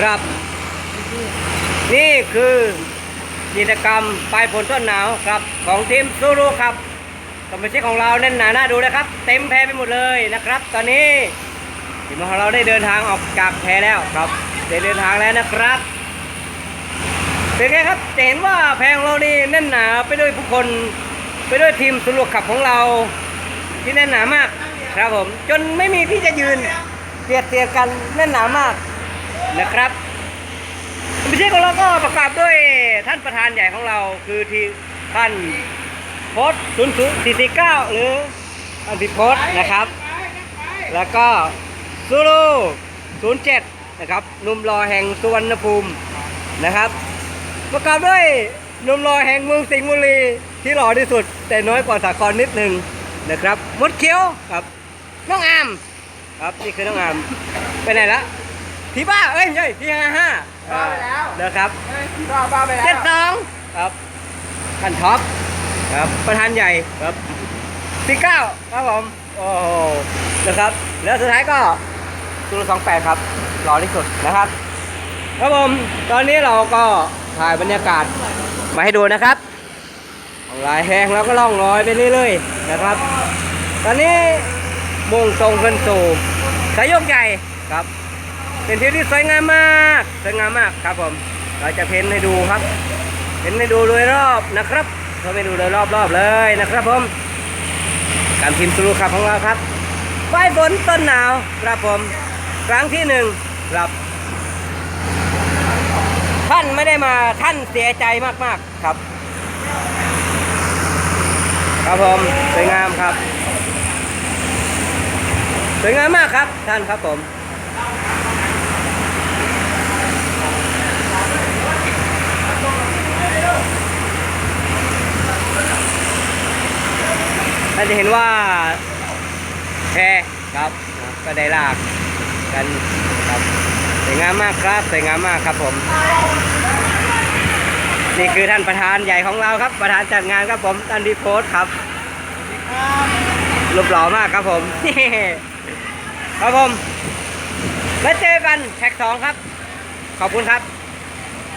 ครับ นี่คือกิจกรรมปลายฝนต้นหนาวครับ ของทีมซูรุครับสมาชิกของเราแน่นหนาหน้าดูนะครับ เต็มแพไปหมดเลยนะครับ ตอนนี้ทีมของเราได้เดินทางออกจากแพแล้วครับได้เดินทางแล้วนะครับเป็นไงครับเห็นว่าแพของเรานี่แน่นหนาไปด้วยผู้คนไปด้วยทีมสุรุขับของเราที่แน่นหนามาก ครับผม จนไม่มีที่จะยืนเบียดเสียดกันแน่นหนามาก นะครับไม่ใช่ของเราก็ประกอบด้วยท่านประธานใหญ่ของเราคือที่ท่านโพสศูนย์ศูนย์สี่สี่เก้าหรือท่านพิโพสนะครับ แล้วก็ซูรูศูนย์เจ็ดนะครับนุ่มรอแห่งสุวรรณภูมินะครับ ประกอบด้วยนุ่มรอแห่งเมืองสิงห์บุรีที่หล่อที่สุด แต่น้อยกว่าสาครนิดหนึ่งนะครับมดเขี้ยวครับน้องอามครับนี่คือน้องอามไปไหนละ พี่บ้าเอ้ยไม่ใช่พี่ห้าห้าบ้าไปแล้วนะครับเฮ้ยบ้าบ้าไปแล้วเจ็ดสองครับท่านท็อปครับ ประธานใหญ่ครับสี่เก้าครับผมโอ้โหนะครับ แล้วสุดท้ายก็ตูนสองแปดครับหล่อที่สุดนะครับ ครับผมตอนนี้เราก็ถ่ายบรรยากาศมาให้ดูนะครับของลายแหงเราก็ล่องลอยไปเรื่อยๆนะครับ ตอนนี้มุ่งตรงขึ้นสู่สายโยกใหญ่ครับ เป็นที่ที่สวยงามมากสวยงามมากครับผม เราจะเพ้นให้ดูครับเพ้นให้ดูโดยรอบนะครับเขาไปดูโดยรอบๆเลยนะครับผม การพิมพ์สรุปครับของเราครับไฟฝนต้นหนาวครับผม ครั้งที่หนึ่งครับท่านไม่ได้มาท่านเสียใจมากๆครับ ครับผมสวยงามครับสวยงามมากครับท่านครับผม ท่าจะเห็นว่าแพครับก็ได้ลากกันครับสวยงามมากครับสวยงามมากครับผม นี่คือท่านประธานใหญ่ของเราครับ ประธานจัดงานครับผมท่านดีโพสครับรูปหล่อมากครับผมครับผมแล้วเจอกันแท็กสองครับ ขอบคุณครับ